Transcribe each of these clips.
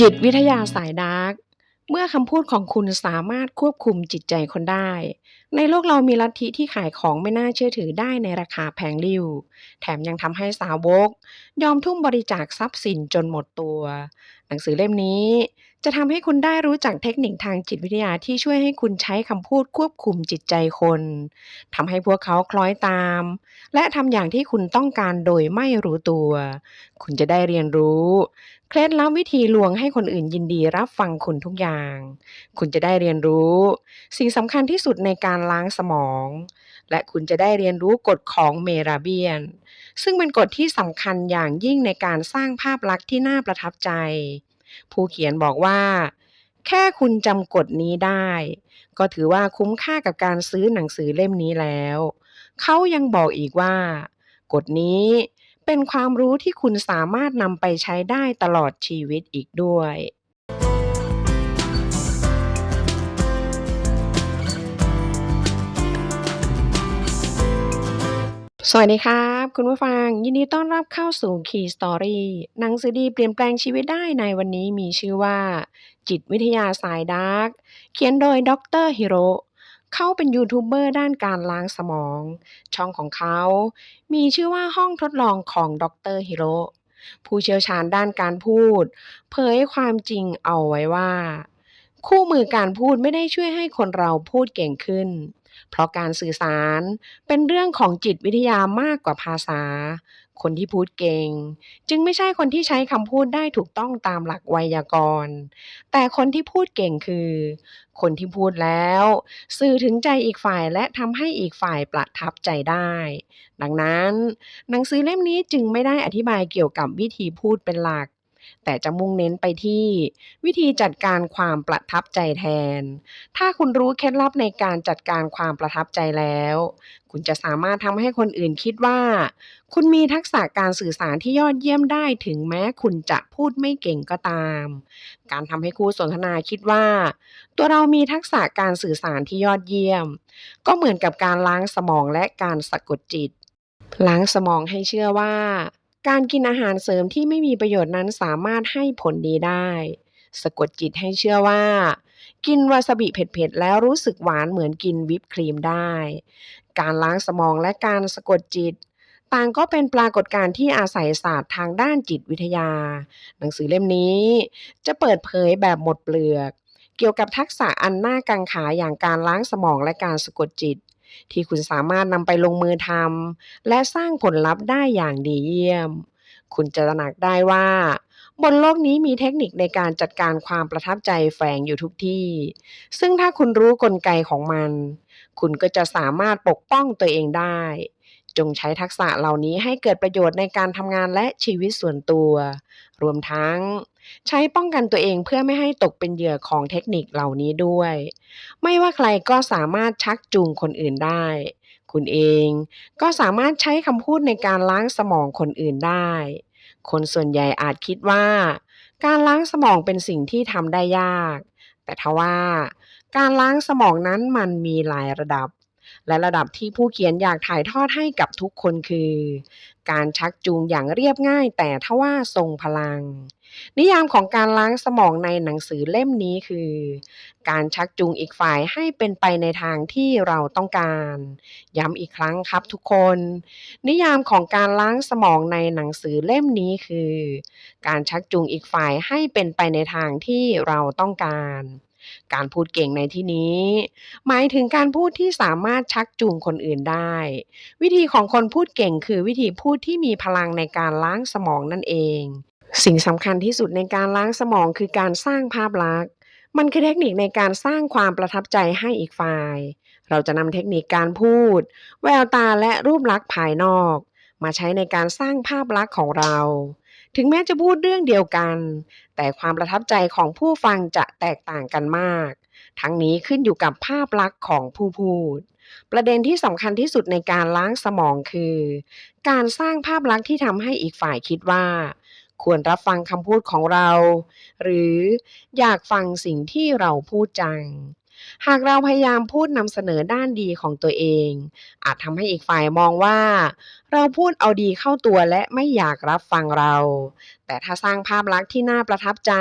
จิตวิทยาสายดาร์ก เมื่อคำพูดของคุณสามารถควบคุมจิตใจคนได้ ในโลกเรามีลัทธิที่ขายของไม่น่าเชื่อถือได้ในราคาแพงริ้ว แถมยังทำให้สาวก ยอมทุ่มบริจาคทรัพย์สินจนหมดตัว หนังสือเล่มนี้ จะทำให้คุณได้รู้จักเทคนิคทางจิตวิทยาที่ช่วยให้คุณใช้คำพูดควบคุมจิตใจคนทำให้พวกเขาคล้อยตาม และทำอย่างที่คุณต้องการโดยไม่รู้ตัว คุณจะได้เรียนรู้ เคล็ดลับวิธีลวงให้คนอื่นยินดีรับฟังคุณทุกอย่าง คุณจะได้เรียนรู้ สิ่งสำคัญที่สุดในการล้างสมอง และคุณจะได้เรียนรู้กฎของเมราเบียน ซึ่งเป็นกฎที่สำคัญอย่างยิ่งในการสร้างภาพลักษณ์ที่น่าประทับใจ ผู้เขียนบอกว่า แค่คุณจำกฎนี้ได้ ก็ถือว่าคุ้มค่ากับการซื้อหนังสือเล่มนี้แล้ว เขายังบอกอีกว่า กฎนี้ เป็นความรู้ที่คุณสามารถนำไปใช้ได้ตลอดชีวิตอีกด้วย สวัสดีครับ คุณผู้ฟัง ยินดีต้อนรับเข้าสู่ Key Story หนังสือดีเปลี่ยนแปลงชีวิตได้ในวันนี้มีชื่อว่า จิตวิทยาสายดาร์กเขียนโดยดรฮิโร เขาเป็นยูทูบเบอร์ด้านการล้างสมอง ช่องของเขา มีชื่อว่าห้องทดลองของดรฮิโรผู้เชี่ยวชาญด้านการพูด เผยความจริงเอาไว้ว่า คู่มือการพูดไม่ได้ช่วยให้คนเราพูดเก่งขึ้น เพราะการสื่อสารเป็นเรื่องของจิตวิทยามากกว่าภาษา คนที่พูดเก่ง จึงไม่ใช่คนที่ใช้คำพูดได้ถูกต้องตามหลักไวยากรณ์ แต่คนที่พูดเก่งคือ คนที่พูดแล้ว สื่อถึงใจอีกฝ่ายและทำให้อีกฝ่ายประทับใจได้ ดังนั้น หนังสือเล่มนี้จึงไม่ได้อธิบายเกี่ยวกับวิธีพูดเป็นหลัก แต่จะมุ่งเน้นไปที่วิธีจัดการความประทับใจแทน ถ้าคุณรู้เคล็ดลับในการจัดการความประทับใจแล้ว คุณจะสามารถทำให้คนอื่นคิดว่า คุณมีทักษะการสื่อสารที่ยอดเยี่ยมได้ถึงแม้คุณจะพูดไม่เก่งก็ตาม การทำให้คู่สนทนาคิดว่า ตัวเรามีทักษะการสื่อสารที่ยอดเยี่ยม ก็เหมือนกับการล้างสมองและการสะกดจิต ล้างสมองให้เชื่อว่า การกินอาหารเสริมที่ไม่มีประโยชน์นั้นสามารถให้ผลดีได้ สะกดจิตให้เชื่อว่า กินวาซาบิเผ็ดๆ แล้วรู้สึกหวานเหมือนกินวิปครีมได้ การล้างสมองและการสะกดจิต ต่างก็เป็นปรากฏการณ์ที่อาศัยศาสตร์ทางด้านจิตวิทยา หนังสือเล่มนี้จะเปิดเผยแบบหมดเปลือก เกี่ยวกับทักษะอันน่ากังขาอย่างการล้างสมองและการสะกดจิต ที่คุณสามารถนำไปลงมือทำและสร้างผลลัพธ์ได้อย่างดีเยี่ยม คุณจะตระหนักได้ว่า บนโลกนี้มีเทคนิคในการจัดการความประทับใจแฝงอยู่ทุกที่ ซึ่งถ้าคุณรู้กลไกของมัน คุณก็จะสามารถปกป้องตัวเองได้ จงใช้ทักษะเหล่านี้ให้เกิดประโยชน์ในการทำงานและชีวิตส่วนตัว รวมทั้ง ใช้ป้องกันตัวเองเพื่อไม่ให้ตกเป็นเหยื่อของเทคนิคเหล่านี้ด้วย ไม่ว่าใครก็สามารถชักจูงคนอื่นได้ คุณเองก็สามารถใช้คำพูดในการล้างสมองคนอื่นได้ คนส่วนใหญ่อาจคิดว่า การล้างสมองเป็นสิ่งที่ทำได้ยาก แต่ทว่า การล้างสมองนั้นมันมีหลายระดับ และระดับที่ผู้เขียนอยากถ่ายทอดให้กับทุกคนคือ การชักจูงอย่างเรียบง่าย แต่ทว่าทรงพลัง นิยามของการล้างสมองในหนังสือเล่มนี้คือ การชักจูงอีกฝ่ายให้เป็นไปในทางที่เราต้องการ ย้ำอีกครั้งครับทุกคน นิยามของการล้างสมองในหนังสือเล่มนี้คือ การชักจูงอีกฝ่ายให้เป็นไปในทางที่เราต้องการ การพูดเก่งในที่นี้ หมายถึงการพูดที่สามารถชักจูงคนอื่นได้ วิธีของคนพูดเก่งคือวิธีพูดที่มีพลังในการล้างสมองนั่นเอง สิ่งสำคัญที่สุดในการล้างสมองคือการสร้างภาพลักษณ์ มันคือเทคนิคในการสร้างความประทับใจให้อีกฝ่าย เราจะนำเทคนิคการพูด แววตาและรูปลักษณ์ภายนอก มาใช้ในการสร้างภาพลักษณ์ของเรา ถึงแม้จะพูดเรื่องเดียวกัน แต่ความประทับใจของผู้ฟังจะแตกต่างกันมาก ทั้งนี้ขึ้นอยู่กับภาพลักษณ์ของผู้พูด ประเด็นที่สำคัญที่สุดในการล้างสมองคือ การสร้างภาพลักษณ์ที่ทำให้อีกฝ่ายคิดว่า ควรรับฟังคำพูดของเรา หรืออยากฟังสิ่งที่เราพูดจัง หากเราพยายามพูดนำเสนอด้านดีของตัวเอง อาจทำให้อีกฝ่ายมองว่า เราพูดเอาดีเข้าตัวและไม่อยากรับฟังเรา แต่ถ้าสร้างภาพลักษณ์ที่น่าประทับใจ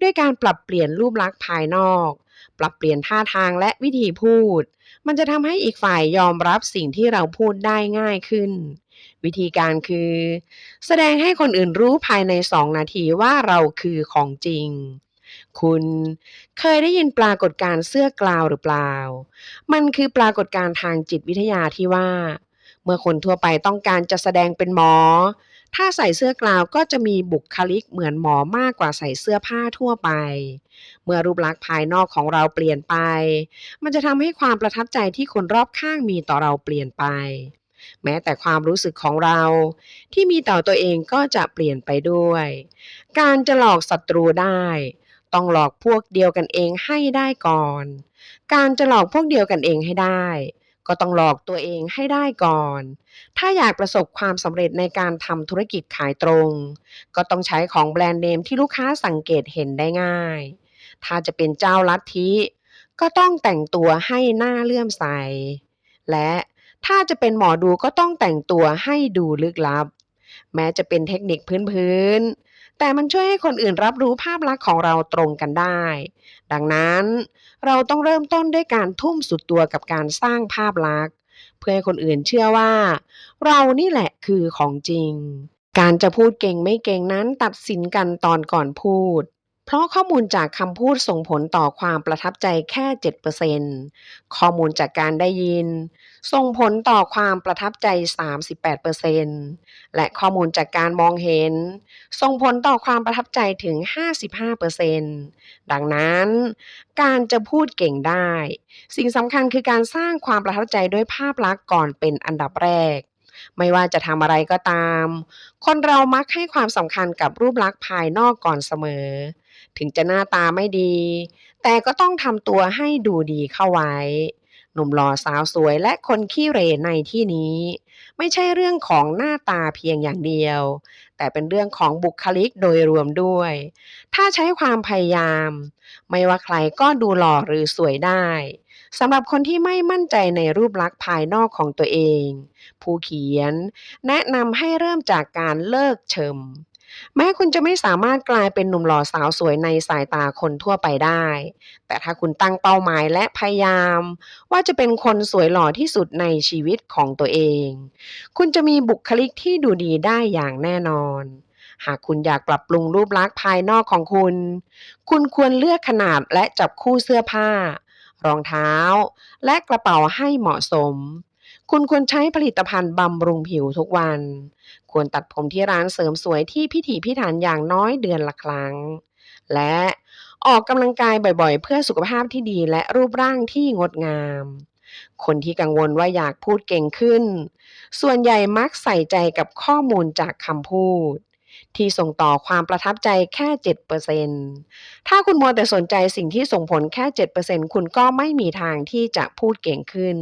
ด้วยการปรับเปลี่ยนรูปลักษณ์ภายนอก ปรับเปลี่ยนท่าทางและวิธีพูด มันจะทำให้อีกฝ่ายยอมรับสิ่งที่เราพูดได้ง่ายขึ้น วิธีการคือ แสดงให้คนอื่นรู้ภายใน 2 นาทีว่าเราคือของจริง คุณ เคยได้ยินปรากฏการ์เสื้อกลาวหรือเปล่า มันคือปรากฏการ์ทางจิตวิทยาที่ว่า เมื่อคนทั่วไปต้องการจะแสดงเป็นหมอ ถ้าใส่เสื้อกลาวก็จะมีบุคลิกเหมือนหมอมากกว่าใส่เสื้อผ้าทั่วไป เมื่อรูปลักษณ์ภายนอกของเราเปลี่ยนไป มันจะทำให้ความประทับใจที่คนรอบข้างมีต่อเราเปลี่ยนไปแม้แต่ความรู้สึกของเรา ที่มีต่อตัวเองก็จะเปลี่ยนไปด้วย การจะหลอกศัตรูได้ ต้องหลอกพวกเดียวกันเองให้ได้ก่อน การจะหลอกพวกเดียวกันเองให้ได้ ก็ต้องหลอกตัวเองให้ได้ก่อน ถ้าอยากประสบความสำเร็จในการทำธุรกิจขายตรง ก็ต้องใช้ของแบรนด์เนมที่ลูกค้าสังเกตเห็นได้ง่าย ถ้าจะเป็นเจ้าลัทธิก็ต้องแต่งตัวให้หน้าเลื่อมใส และถ้าจะเป็นหมอดูก็ต้องแต่งตัวให้ดูลึกลับ แม้จะเป็นเทคนิคพื้นๆ แต่มันช่วยให้คนอื่นรับรู้ภาพลักษณ์ของเราตรงกันได้ ดังนั้นเราต้องเริ่มต้นด้วยการทุ่มสุดตัวกับการสร้างภาพลักษณ์ เพื่อให้คนอื่นเชื่อว่า เรานี่แหละคือของจริง การจะพูดเก่งไม่เก่งนั้นตัดสินกันตอนก่อนพูด เพราะข้อมูลจากคำพูดส่งผลต่อความประทับใจแค่ 7%ข้อมูลจากการได้ยิน ส่งผลต่อความประทับใจ 38%และข้อมูลจากการมองเห็น ส่งผลต่อความประทับใจถึง 55%ดังนั้น การจะพูดเก่งได้ สิ่งสำคัญคือการสร้างความประทับใจด้วยภาพลักษณ์ก่อนเป็นอันดับแรกไม่ว่าจะทำอะไรก็ตาม คนเรามักให้ความสำคัญกับรูปลักษณ์ภายนอกก่อนเสมอ ถึงจะหน้าตาไม่ดี แต่ก็ต้องทำตัวให้ดูดีเข้าไว้ หนุ่มหล่อสาวสวยและคนขี้เหร่ในที่นี้ ไม่ใช่เรื่องของหน้าตาเพียงอย่างเดียว แต่เป็นเรื่องของบุคลิกโดยรวมด้วย ถ้าใช้ความพยายาม ไม่ว่าใครก็ดูหล่อหรือสวยได้สำหรับคนที่ไม่มั่นใจในรูปลักษณ์ภายนอกของตัวเอง ผู้เขียน แนะนำให้เริ่มจากการเลิกเชิม แม้คุณจะไม่สามารถกลายเป็นหนุ่มหล่อสาวสวยในสายตาคนทั่วไปได้ แต่ถ้าคุณตั้งเป้าหมายและพยายาม ว่าจะเป็นคนสวยหล่อที่สุดในชีวิตของตัวเอง คุณจะมีบุคลิกที่ดูดีได้อย่างแน่นอน หากคุณอยากปรับปรุงรูปลักษณ์ภายนอกของคุณ คุณควรเลือกขนาดและจับคู่เสื้อผ้า รองเท้า และกระเป๋าให้เหมาะสม คุณควรใช้ผลิตภัณฑ์บำรุงผิวทุกวัน ควรตัดผมที่ร้านเสริมสวยที่พิถีพิถันอย่างน้อยเดือนละครั้ง และออกกำลังกายบ่อยๆ เพื่อสุขภาพที่ดีและรูปร่างที่งดงาม คนที่กังวลว่าอยากพูดเก่งขึ้น ส่วนใหญ่มักใส่ใจกับข้อมูลจากคำพูด ที่ส่งต่อความประทับใจแค่ 7%ถ้าคุณมัวแต่สนใจสิ่งที่ส่งผลแค่ 7%คุณก็ไม่มีทางที่จะพูดเก่งขึ้น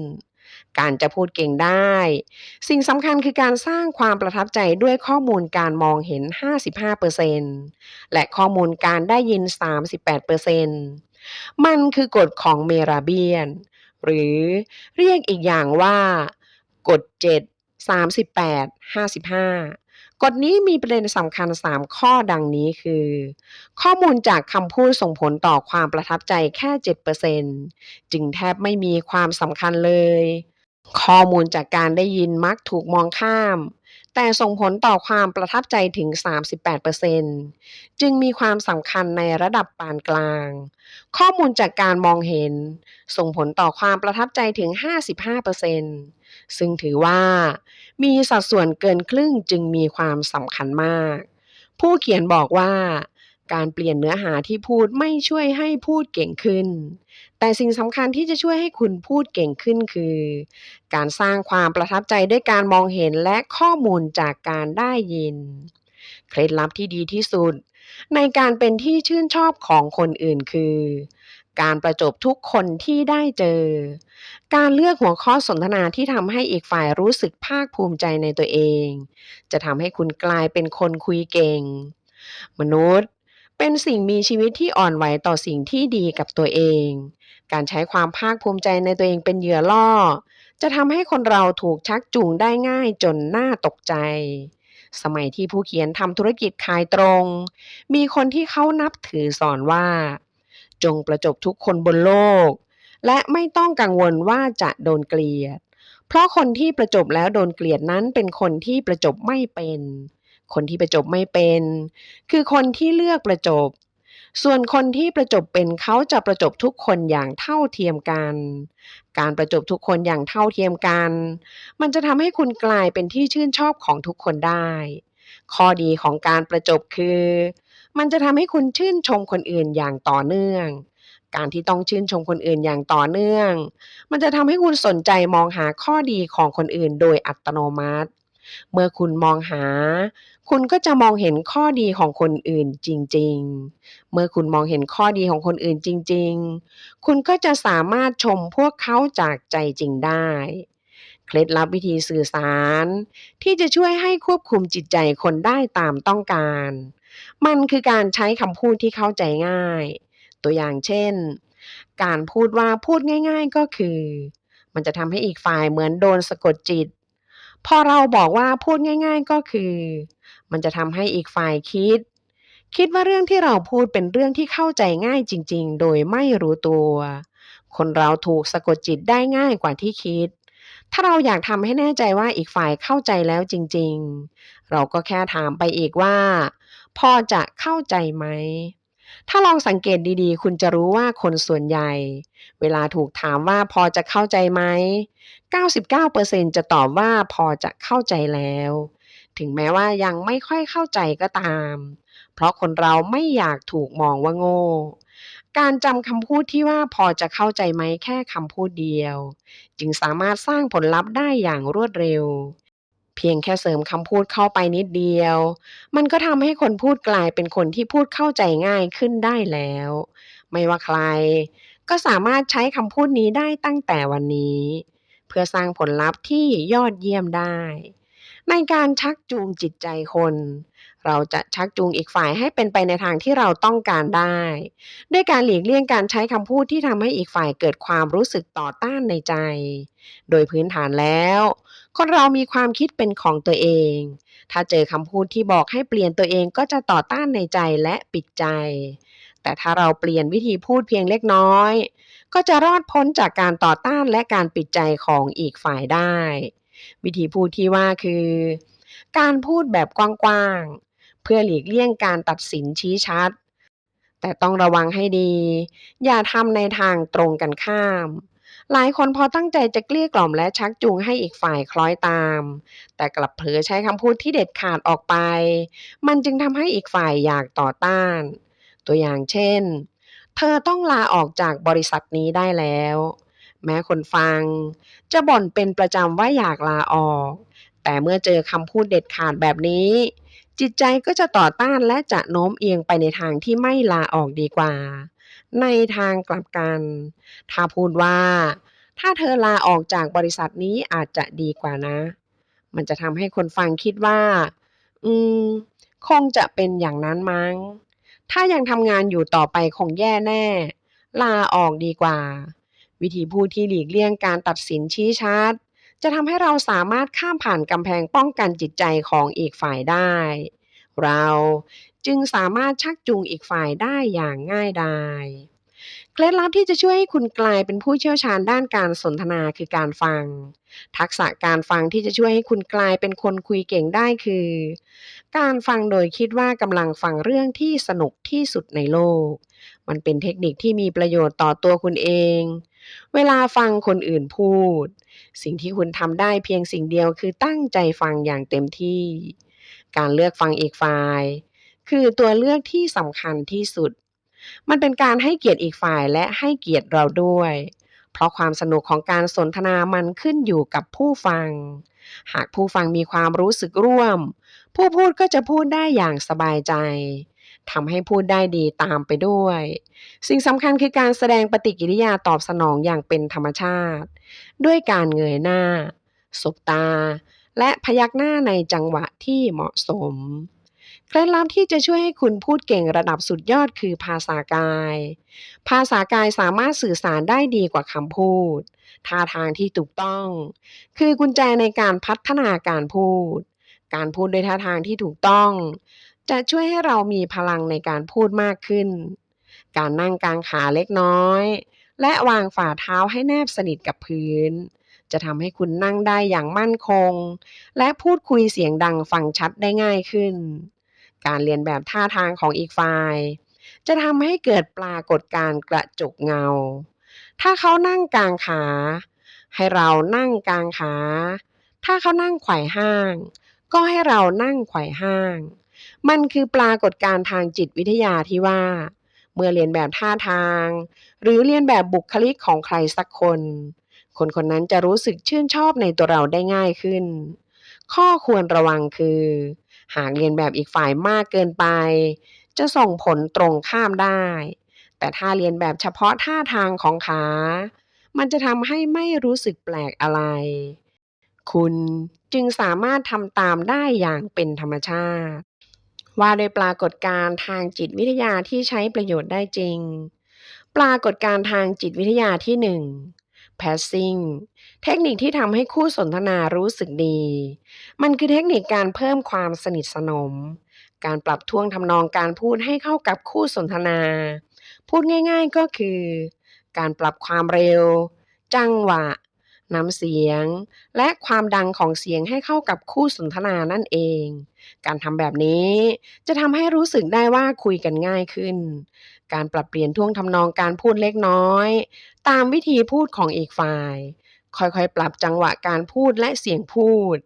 การจะพูดเก่งได้ สิ่งสำคัญคือการสร้างความประทับใจด้วยข้อมูลการมองเห็น 55%และข้อมูลการได้ยิน 38%มันคือกฎของเมราเบียน หรือเรียกอีกอย่างว่ากฎ 7 38 55 กฎนี้มีประเด็นสำคัญ 3 ข้อดังนี้คือ ข้อมูลจากคำพูดส่งผลต่อความประทับใจแค่ 7%จึงแทบไม่มีความสำคัญเลย ข้อมูลจากการได้ยินมักถูกมองข้าม แต่ส่งผลต่อความประทับใจถึง 38%จึงมีความสำคัญในระดับปานกลาง ข้อมูลจากการมองเห็น ส่งผลต่อความประทับใจถึง 55%ซึ่งถือว่า มีสัดส่วนเกินครึ่งจึงมีความสำคัญมาก ผู้เขียนบอกว่า การเปลี่ยนเนื้อหาที่พูดไม่ช่วยให้พูดเก่งขึ้น แต่สิ่งสำคัญที่จะช่วยให้คุณพูดเก่งขึ้นคือ การสร้างความประทับใจด้วยการมองเห็นและข้อมูลจากการได้ยิน เคล็ดลับที่ดีที่สุด ในการเป็นที่ชื่นชอบของคนอื่นคือ การประจบทุกคนที่ได้เจอ การเลือกหัวข้อสนทนาที่ทำให้อีกฝ่ายรู้สึกภาคภูมิใจในตัวเอง จะทำให้คุณกลายเป็นคนคุยเก่ง มนุษย์ เป็นสิ่งมีชีวิตที่อ่อนไหวต่อสิ่งที่ดีกับตัวเอง การใช้ความภาคภูมิใจในตัวเองเป็นเหยื่อล่อ จะทำให้คนเราถูกชักจูงได้ง่ายจนน่าตกใจ สมัยที่ผู้เขียนทำธุรกิจขายตรง มีคนที่เขานับถือสอนว่า จงประจบทุกคนบนโลก และไม่ต้องกังวลว่าจะโดนเกลียด เพราะคนที่ประจบแล้วโดนเกลียดนั้นเป็นคนที่ประจบไม่เป็น คนที่ประจบไม่เป็น คือคนที่เลือกประจบ ส่วนคนที่ประจบเป็นเขาจะประจบทุกคนอย่างเท่าเทียมกัน การประจบทุกคนอย่างเท่าเทียมกัน มันจะทำให้คุณกลายเป็นที่ชื่นชอบของทุกคนได้ ข้อดีของการประจบคือ มันจะทำให้คุณชื่นชมคนอื่นอย่างต่อเนื่องการที่ต้องชื่นชมคนอื่นอย่างต่อเนื่อง มันจะทำให้คุณสนใจมองหาข้อดีของคนอื่นโดยอัตโนมัติ เมื่อคุณมองหา คุณก็จะมองเห็นข้อดีของคนอื่นจริง ๆ เมื่อคุณมองเห็นข้อดีของคนอื่นจริง ๆ คุณก็จะสามารถชมพวกเขาจากใจจริงได้ เคล็ดลับวิธีสื่อสาร ที่จะช่วยให้ควบคุมจิตใจคนได้ตามต้องการ มันคือการใช้คำพูดที่เข้าใจง่าย ตัวอย่างเช่น การพูดว่าพูดง่าย ๆก็คือ มันจะทำให้อีกฝ่ายเหมือนโดนสะกดจิต พอเราบอกว่าพูดง่าย ๆ ก็คือ มันจะทำให้อีกฝ่ายคิด คิดว่าเรื่องที่เราพูดเป็นเรื่องที่เข้าใจง่ายจริง ๆ โดยไม่รู้ตัว คนเราถูกสะกดจิตได้ง่ายกว่าที่คิด ถ้าเราอยากทำให้แน่ใจว่าอีกฝ่ายเข้าใจแล้วจริง ๆ เราก็แค่ถามไปอีกว่า พอจะเข้าใจไหม ถ้าลองสังเกตดีๆ คุณจะรู้ว่าคนส่วนใหญ่ เวลาถูกถามว่าพอจะเข้าใจไหม 99%จะตอบว่าพอจะเข้าใจแล้ว ถึงแม้ว่ายังไม่ค่อยเข้าใจก็ตาม เพราะคนเราไม่อยากถูกมองว่าโง่ การจำคำพูดที่ว่าพอจะเข้าใจไหมแค่คำพูดเดียว จึงสามารถสร้างผลลัพธ์ได้อย่างรวดเร็ว เพียงแค่เสริมคำพูดเข้าไปนิดเดียว มันก็ทำให้คนพูดกลายเป็นคนที่พูดเข้าใจง่ายขึ้นได้แล้ว ไม่ว่าใคร ก็สามารถใช้คำพูดนี้ได้ตั้งแต่วันนี้ เพื่อสร้างผลลัพธ์ที่ยอดเยี่ยมได้ ในการชักจูงจิตใจคน เราจะชักจูงอีกฝ่ายให้เป็นไปในทางที่เราต้องการได้ ด้วยการหลีกเลี่ยงการใช้คำพูดที่ทำให้อีกฝ่ายเกิดความรู้สึกต่อต้านในใจ โดยพื้นฐานแล้ว คนเรามีความคิดเป็นของตัวเอง ถ้าเจอคำพูดที่บอกให้เปลี่ยนตัวเองก็จะต่อต้านในใจและปิดใจ แต่ถ้าเราเปลี่ยนวิธีพูดเพียงเล็กน้อย ก็จะรอดพ้นจากการต่อต้านและการปิดใจของอีกฝ่ายได้ วิธีพูดที่ว่าคือ การพูดแบบกว้างๆ เพื่อหลีกเลี่ยงการตัดสินชี้ชัด แต่ต้องระวังให้ดี อย่าทำในทางตรงกันข้าม หลายคนพอตั้งใจจะเกลี้ยกล่อมและชักจูงให้อีกฝ่ายคล้อยตาม แต่กลับเผลอใช้คำพูดที่เด็ดขาดออกไป มันจึงทำให้อีกฝ่ายอยากต่อต้าน ตัวอย่างเช่น เธอต้องลาออกจากบริษัทนี้ได้แล้วแม้คนฟัง จะบ่นเป็นประจำว่าอยากลาออก แต่เมื่อเจอคำพูดเด็ดขาดแบบนี้ จิตใจก็จะต่อต้านและจะโน้มเอียงไปในทางที่ไม่ลาออกดีกว่า ในทางกลับกัน ถ้าพูดว่า ถ้าเธอลาออกจากบริษัทนี้อาจจะดีกว่านะ มันจะทำให้คนฟังคิดว่า อืม คงจะเป็นอย่างนั้นมั้ง ถ้ายังทำงานอยู่ต่อไปคงแย่แน่ ลาออกดีกว่า วิธีพูดที่หลีกเลี่ยงการตัดสินชี้ชัด จะทำให้เราสามารถข้ามผ่านกำแพงป้องกันจิตใจของอีกฝ่ายได้ เราจึงสามารถชักจูงอีกฝ่ายได้อย่างง่ายดายเคล็ดลับที่จะช่วยให้คุณกลายเป็นผู้เชี่ยวชาญด้านการสนทนาคือการฟัง ทักษะการฟังที่จะช่วยให้คุณกลายเป็นคนคุยเก่งได้คือ การฟังโดยคิดว่ากำลังฟังเรื่องที่สนุกที่สุดในโลก มันเป็นเทคนิคที่มีประโยชน์ต่อตัวคุณเอง เวลาฟังคนอื่นพูด สิ่งที่คุณทำได้เพียงสิ่งเดียวคือตั้งใจฟังอย่างเต็มที่ การเลือกฟังอีกฝ่าย คือตัวเลือกที่สำคัญที่สุด มันเป็นการให้เกียรติอีกฝ่ายและให้เกียรติเราด้วย เพราะความสนุกของการสนทนามันขึ้นอยู่กับผู้ฟัง หากผู้ฟังมีความรู้สึกร่วม ผู้พูดก็จะพูดได้อย่างสบายใจ ทำให้พูดได้ดีตามไปด้วย สิ่งสำคัญคือการแสดงปฏิกิริยาตอบสนองอย่างเป็นธรรมชาติ ด้วยการเงยหน้า สบตา และพยักหน้าในจังหวะที่เหมาะสมเคเคล็ดลับที่จะช่วยให้คุณพูดเก่งระดับสุดยอดคือภาษากาย ภาษากายสามารถสื่อสารได้ดีกว่าคำพูด ท่าทางที่ถูกต้อง คือกุญแจในการพัฒนาการพูดการพูดด้วยท่าทางที่ถูกต้อง จะช่วยให้เรามีพลังในการพูดมากขึ้น การนั่งกางขาเล็กน้อย และวางฝ่าเท้าให้แนบสนิทกับพื้น จะทำให้คุณนั่งได้อย่างมั่นคง และพูดคุยเสียงดังฟังชัดได้ง่ายขึ้น การเรียนแบบท่าทางของอีกฝ่าย จะทำให้เกิดปรากฏการณ์กระจกเงา ถ้าเขานั่งกางขา ให้เรานั่งกางขา ถ้าเขานั่งไขว่ห้าง ก็ให้เรานั่งไขว่ห้าง มันคือปรากฏการณ์ทางจิตวิทยาที่ว่า เมื่อเรียนแบบท่าทาง หรือเรียนแบบบุคลิกของใครสักคน คนคนนั้นจะรู้สึกชื่นชอบในตัวเราได้ง่ายขึ้น ข้อควรระวังคือ หากเรียนแบบอีกฝ่ายมากเกินไป จะส่งผลตรงข้ามได้ แต่ถ้าเรียนแบบเฉพาะท่าทางของขา มันจะทำให้ไม่รู้สึกแปลกอะไร คุณจึงสามารถทำตามได้อย่างเป็นธรรมชาติ ว่าโดยปรากฏการณ์ทางจิตวิทยาที่ใช้ประโยชน์ได้จริง ปรากฏการณ์ทางจิตวิทยาที่ 1 passing เทคนิคที่ทำให้คู่สนทนารู้สึกดี มันคือเทคนิคการเพิ่มความสนิทสนม การปรับท่วงทำนองการพูดให้เข้ากับคู่สนทนา พูดง่ายๆก็คือ การปรับความเร็ว จังหวะ น้ำเสียง และความดังของเสียงให้เข้ากับคู่สนทนานั่นเอง การทำแบบนี้จะทำให้รู้สึกได้ว่าคุยกันง่ายขึ้น การปรับเปลี่ยนท่วงทำนองการพูดเล็กน้อย ตามวิธีพูดของอีกฝ่าย ค่อยๆ ปรับจังหวะการพูดและเสียงพูด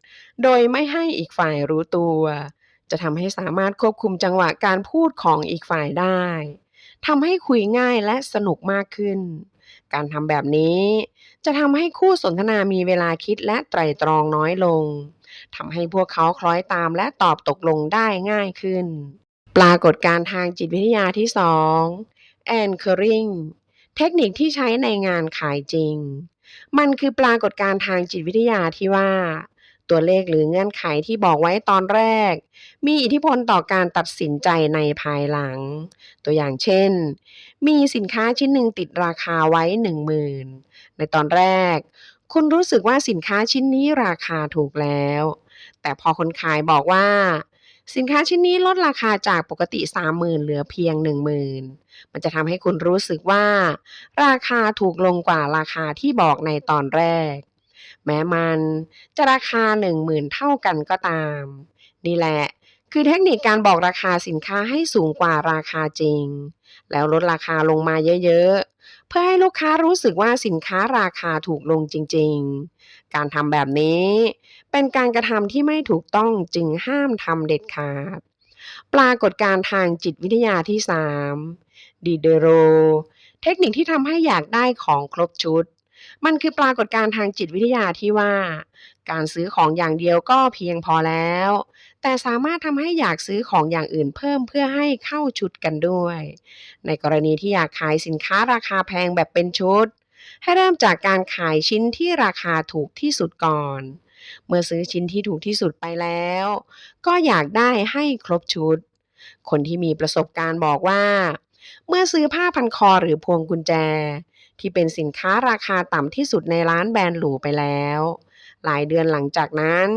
โดยไม่ให้อีกฝ่ายรู้ตัว จะทำให้สามารถควบคุมจังหวะการพูดของอีกฝ่ายได้ทำให้คุยง่ายและสนุกมากขึ้น การทำแบบนี้ จะทำให้คู่สนทนามีเวลาคิดและไตร่ตรองน้อยลงทำให้พวกเขาคล้อยตามและตอบตกลงได้ง่ายขึ้น ปรากฏการทางจิตวิทยาที่2 anchoring เทคนิคที่ใช้ในงานขายจริง มันคือปรากฏการทางจิตวิทยาที่ว่า ตัวเลขหรือเงื่อนไขที่บอกไว้ตอนแรก มีอิทธิพลต่อการตัดสินใจในภายหลัง ตัวอย่างเช่น มีสินค้าชิ้นหนึ่งติดราคาไว้ 10,000 ในตอนแรก คุณรู้สึกว่าสินค้าชิ้นนี้ราคาถูกแล้ว แต่พอคนขายบอกว่าสินค้าชิ้นนี้ลดราคาจากปกติ 30,000 เหลือเพียง 10,000 มันจะทำให้คุณรู้สึกว่า ราคาถูกลงกว่าราคาที่บอกในตอนแรก แม้มันจะราคา 10,000 เท่ากันก็ตาม นี่แหละ คือเทคนิคการบอกราคาสินค้าให้สูงกว่าราคาจริง แล้วลดราคาลงมาเยอะๆ เพื่อให้ลูกค้ารู้สึกว่าสินค้าราคาถูกลงจริงๆ การทำแบบนี้ เป็นการกระทำที่ไม่ถูกต้องจึงห้ามทำเด็ดขาด ปรากฏการทางจิตวิทยาที่ 3ดีเดโร เทคนิคที่ทำให้อยากได้ของครบชุด มันคือปรากฏการณ์ทางจิตวิทยาที่ว่า การซื้อของอย่างเดียวก็เพียงพอแล้ว แต่สามารถทำให้อยากซื้อของอย่างอื่นเพิ่มเพื่อให้เข้าชุดกันด้วย ในกรณีที่อยากขายสินค้าราคาแพงแบบเป็นชุด ให้เริ่มจากการขายชิ้นที่ราคาถูกที่สุดก่อน เมื่อซื้อชิ้นที่ถูกที่สุดไปแล้ว ก็อยากได้ให้ครบชุด คนที่มีประสบการณ์บอกว่าเมื่อซื้อผ้าพันคอหรือพวงกุญแจ ที่เป็นสินค้าราคาต่ำที่สุดในร้านแบรนด์หรูไปแล้ว หลายเดือนหลังจากนั้น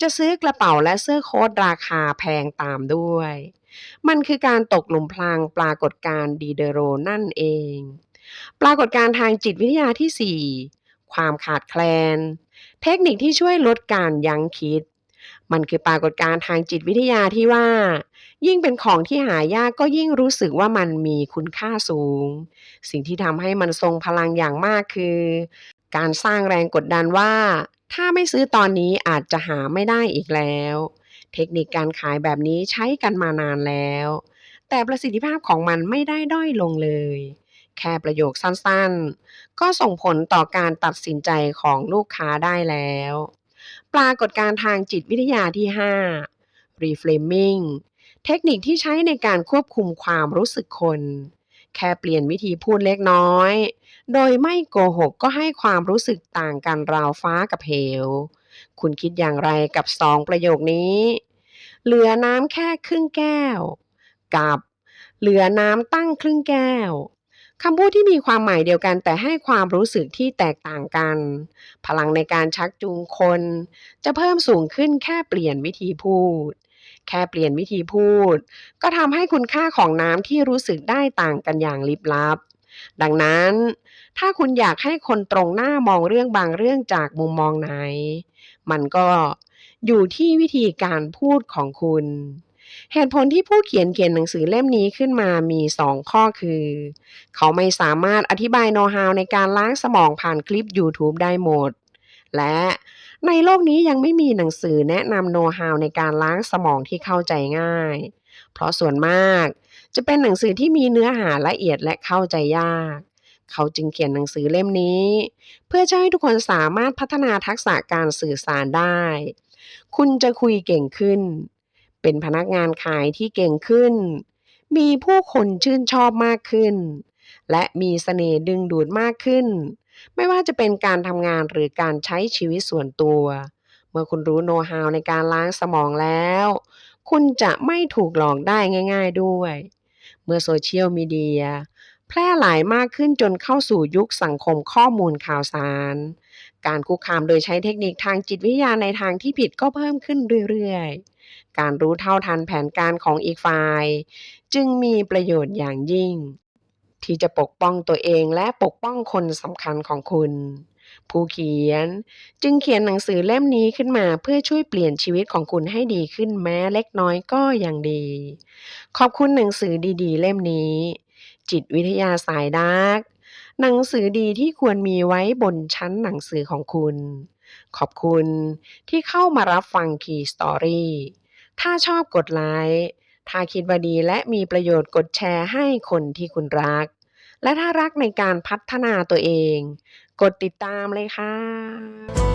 จะซื้อกระเป๋าและเสื้อโค้ทราคาแพงตามด้วย มันคือการตกหลุมพรางปรากฏการณ์ดีเดโรนั่นเอง ปรากฏการณ์ทางจิตวิทยาที่ 4 ความขาดแคลน เทคนิคที่ช่วยลดการยั้งคิด มันคือปรากฏการณ์ทางจิตวิทยาที่ว่า ยิ่งเป็นของที่หายากก็ยิ่งรู้สึกว่ามันมีคุณค่าสูง สิ่งที่ทำให้มันทรงพลังอย่างมากคือ การสร้างแรงกดดันว่า ถ้าไม่ซื้อตอนนี้อาจจะหาไม่ได้อีกแล้ว เทคนิคการขายแบบนี้ใช้กันมานานแล้ว แต่ประสิทธิภาพของมันไม่ได้ด้อยลงเลย แค่ประโยคสั้นๆ ก็ส่งผลต่อการตัดสินใจของลูกค้าได้แล้ว ปรากฏการทางจิตวิทยาที่ 5 reframing เทคนิคที่ใช้ในการควบคุมความรู้สึกคน แค่เปลี่ยนวิธีพูดเล็กน้อย โดยไม่โกหกก็ให้ความรู้สึกต่างกันราวฟ้ากับเหว คุณคิดอย่างไรกับสองประโยคนี้ เหลือน้ำแค่ครึ่งแก้ว กับ เหลือน้ำตั้งครึ่งแก้ว คำพูดที่มีความหมายเดียวกัน แต่ให้ความรู้สึกที่แตกต่างกัน พลังในการชักจูงคน จะเพิ่มสูงขึ้นแค่เปลี่ยนวิธีพูด แค่เปลี่ยนวิธีพูด ก็ทำให้คุณค่าของน้ำที่รู้สึกได้ต่างกันอย่างลิบลับ ดังนั้น ถ้าคุณอยากให้คนตรงหน้ามองเรื่องบางเรื่องจากมุมมองไหน มันก็อยู่ที่วิธีการพูดของคุณ เหตุผลที่ผู้เขียนเขียนหนังสือเล่มนี้ขึ้นมามี 2 ข้อคือ เขาไม่สามารถอธิบายโน้ตฮาวในการล้างสมองผ่านคลิป YouTube ได้หมด และในโลกนี้ยังไม่มีหนังสือแนะนำโน้ตฮาวในการล้างสมองที่เข้าใจง่าย เพราะส่วนมากจะเป็นหนังสือที่มีเนื้อหาละเอียดและเข้าใจยาก เขาจึงเขียนหนังสือเล่มนี้ เพื่อจะให้ทุกคนสามารถพัฒนาทักษะการสื่อสารได้ คุณจะคุยเก่งขึ้น เป็นพนักงานขายที่เก่งขึ้น มีผู้คนชื่นชอบมากขึ้น และมีเสน่ห์ดึงดูดมากขึ้น ไม่ว่าจะเป็นการทำงานหรือการใช้ชีวิตส่วนตัว เมื่อคุณรู้โน้ตฮาวในการล้างสมองแล้ว คุณจะไม่ถูกหลอกได้ง่าย ๆด้วย เมื่อโซเชียลมีเดียแพร่หลายมากขึ้นจนเข้าสู่ยุคสังคมข้อมูลข่าวสาร การคุกคามโดยใช้เทคนิคทางจิตวิทยาในทางที่ผิดก็เพิ่มขึ้นเรื่อยๆ การรู้เท่าทันแผนการของอีกฝ่าย จึงมีประโยชน์อย่างยิ่ง ที่จะปกป้องตัวเองและปกป้องคนสำคัญของคุณ ผู้เขียนจึงเขียนหนังสือเล่มนี้ขึ้นมาเพื่อช่วยเปลี่ยนชีวิตของคุณให้ดีขึ้นแม้เล็กน้อยก็ยังดี ขอบคุณหนังสือดีๆ เล่มนี้ จิตวิทยาสายดาร์กหนังสือดีที่ควรมีไว้บนชั้นหนังสือของคุณ ขอบคุณที่เข้ามารับฟัง Key Story ถ้าชอบกดไลค์ถ้าคิดว่าดีและมีประโยชน์กดแชร์ให้คนที่คุณรัก และถ้ารักในการพัฒนาตัวเอง กดติดตามเลยค่ะ